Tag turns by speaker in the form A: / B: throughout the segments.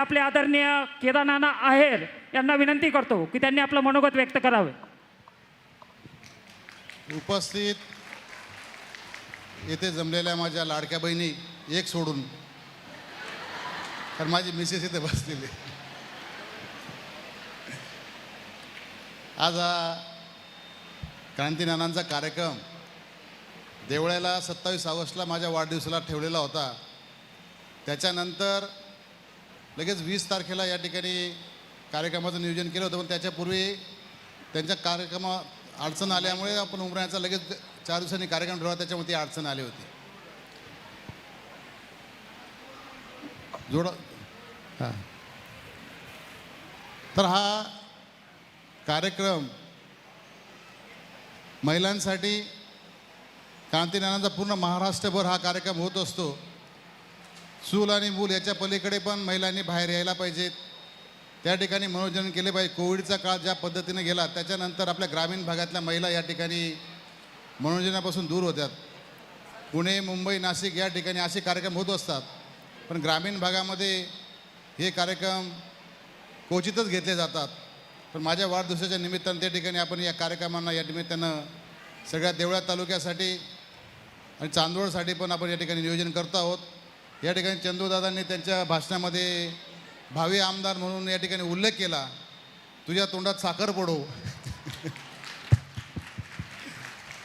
A: आपले आदरणीय केदारनाना आहेर यांना विनंती करतो की त्यांनी आपलं मनोगत व्यक्त करावे.
B: उपस्थित येथे जमलेल्या माझ्या लाडक्या बहिणी एक सोडून. तर माझी मिसेस इथे बसलेली आहे. आज हा क्रांतीनानांचा कार्यक्रम देवळ्याला सत्तावीस ऑगस्टला माझ्या वाढदिवसाला ठेवलेला होता. त्याच्यानंतर लगेच वीस तारखेला या ठिकाणी कार्यक्रमाचं नियोजन केलं होतं पण त्याच्यापूर्वी त्यांच्या कार्यक्रमा अडचण आल्यामुळे आपण उमराण्याचा लगेच चार दिवसांनी कार्यक्रम ठेवला त्याच्यामुळे ती अडचण आली होती. जोड हां. तर हा कार्यक्रम महिलांसाठी क्रांतीनानांचा पूर्ण महाराष्ट्रभर हा कार्यक्रम होत असतो. चूल आणि मूल याच्या पलीकडे पण महिलांनी बाहेर यायला पाहिजेत त्या ठिकाणी मनोरंजन केले पाहिजे. कोविडचा काळ ज्या पद्धतीने गेला त्याच्यानंतर आपल्या ग्रामीण भागातल्या महिला या ठिकाणी मनोरंजनापासून दूर होत्यात. पुणे मुंबई नाशिक या ठिकाणी असे कार्यक्रम होत असतात. पण ग्रामीण भागामध्ये हे कार्यक्रम क्वचितच घेतले जातात. पण माझ्या वाढदिवसाच्या निमित्तानं त्या ठिकाणी आपण या कार्यक्रमांना या निमित्तानं सगळ्या देवळा तालुक्यासाठी आणि चांदवडसाठी पण आपण या ठिकाणी नियोजन करतो आहोत. या ठिकाणी चंदूदादांनी त्यांच्या भाषणामध्ये भावी आमदार म्हणून या ठिकाणी उल्लेख केला. तुझ्या तोंडात साखर पडो.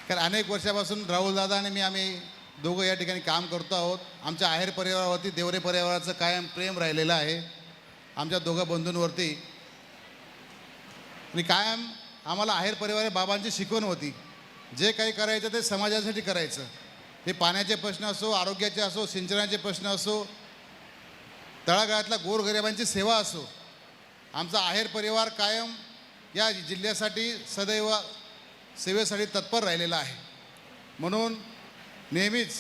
B: कारण अनेक वर्षापासून राहुलदादा आणि मी आम्ही दोघं या ठिकाणी काम करतो आहोत. आमच्या आहेर परिवारावरती देवरे परिवाराचं कायम प्रेम राहिलेलं आहे. आमच्या दोघं बंधूंवरती. आणि कायम आम्हाला आहेर परिवार बाबांची शिकवण होती. जे काही करायचं ते समाजासाठी करायचं. हे पाण्याचे प्रश्न असो आरोग्याचे असो सिंचनाचे प्रश्न असो तळागाळातल्या गोरगरिबांची सेवा असो आमचा आहेर परिवार कायम या जिल्ह्यासाठी सदैव सेवेसाठी तत्पर राहिलेला आहे. म्हणून नेहमीच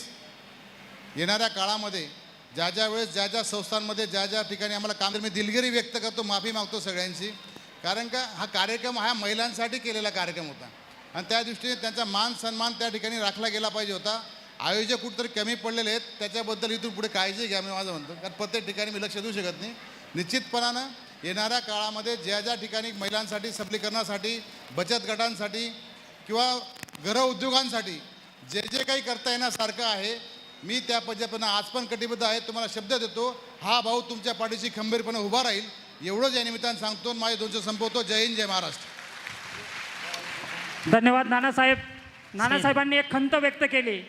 B: येणाऱ्या काळामध्ये ज्या ज्या वेळेस ज्या ज्या संस्थांमध्ये ज्या ज्या ठिकाणी आम्हाला काम मी दिलगिरी व्यक्त करतो माफी मागतो सगळ्यांची कारण का हा कार्यक्रम हा महिलांसाठी केलेला कार्यक्रम होता. आणि त्या दृष्टीने त्यांचा मान सन्मान त्या ठिकाणी राखला गेला पाहिजे होता. आयोजक कुठेतरी कमी पडलेले आहेत त्याच्याबद्दल इथून पुढे काळजी घ्या मी माझं म्हणतो. कारण प्रत्येक ठिकाणी मी लक्ष देऊ शकत नाही. निश्चितपणानं येणाऱ्या काळामध्ये ज्या ज्या ठिकाणी महिलांसाठी सबलीकरणासाठी बचत गटांसाठी किंवा घर उद्योगांसाठी जे जे काही करता येण्यासारखं आहे मी त्या पद्धतीनं आज पण कटिबद्ध आहे. तुम्हाला शब्द देतो हा भाऊ तुमच्या पाठीशी खंबीरपणे उभा राहील. एवढंच या निमित्तानं सांगतो माझे दोनशे संपवतो. जय हिंद जय महाराष्ट्र.
A: धन्यवाद नानासाहेब. नानासाहेबांनी एक खंत व्यक्त केली.